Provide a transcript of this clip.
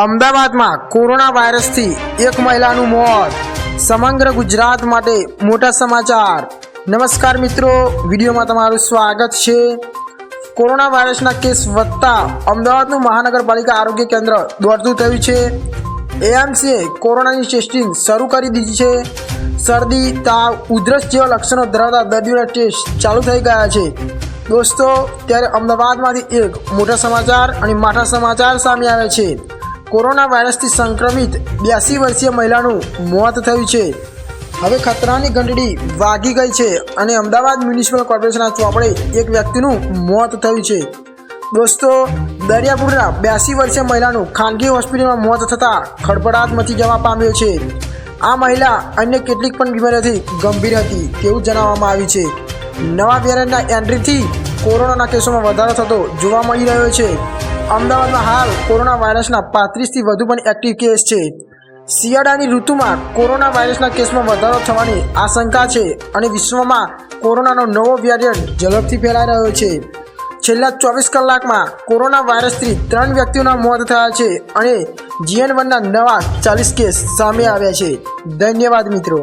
અમદાવાદમાં કોરોના વાયરસથી એક મહિલાનું મોત. સમગ્ર ગુજરાત માટે મોટા સમાચાર. નમસ્કાર મિત્રો, વિડીયોમાં તમારું સ્વાગત છે. કોરોના વાયરસના કેસ વધતા અમદાવાદનું મહાનગરપાલિકા આરોગ્ય કેન્દ્ર દોડતું થયું છે. એએમસીએ કોરોનાની ટેસ્ટિંગ શરૂ કરી દીધી છે. શરદી, તાવ, ઉધરસ જેવા લક્ષણો ધરાવતા દર્દીઓના ટેસ્ટ ચાલુ થઈ ગયા છે. દોસ્તો, ત્યારે અમદાવાદમાંથી એક મોટા સમાચાર અને માઠા સમાચાર સામે આવે છે. કોરોના વાયરસથી સંક્રમિત બ્યાસી વર્ષીય મહિલાનું મોત થયું છે. હવે ખતરાની ઘંટડી વાગી ગઈ છે અને અમદાવાદ મ્યુનિસિપલ કોર્પોરેશનના ચોપડે એક વ્યક્તિનું મોત થયું છે. દોસ્તો, દરિયાપુરના બ્યાસી વર્ષીય મહિલાનું ખાનગી હોસ્પિટલમાં મોત થતાં ખડભડાટ મચી જવા પામ્યો છે. આ મહિલા અન્ય કેટલીક પણ બીમારીઓથી ગંભીર હતી તેવું જણાવવામાં આવ્યું છે. નવા વેરિયન્ટના એન્ટ્રીથી કોરોનાના કેસોમાં વધારો થતો જોવા મળી રહ્યો છે. અમદાવાદમાં હાલ કોરોના વાયરસના પાંત્રીસથી વધુ પણ એક્ટિવ કેસ છે. શિયાળાની ઋતુમાં કોરોના વાયરસના કેસમાં વધારો થવાની આશંકા છે અને વિશ્વમાં કોરોનાનો નવો વેરિયન્ટ ઝડપથી ફેલાઈ રહ્યો છે. છેલ્લા ચોવીસ કલાકમાં કોરોના વાયરસથી ત્રણ વ્યક્તિઓના મોત થયા છે અને જીએન વનના નવા ચાલીસ કેસ સામે આવ્યા છે. ધન્યવાદ મિત્રો.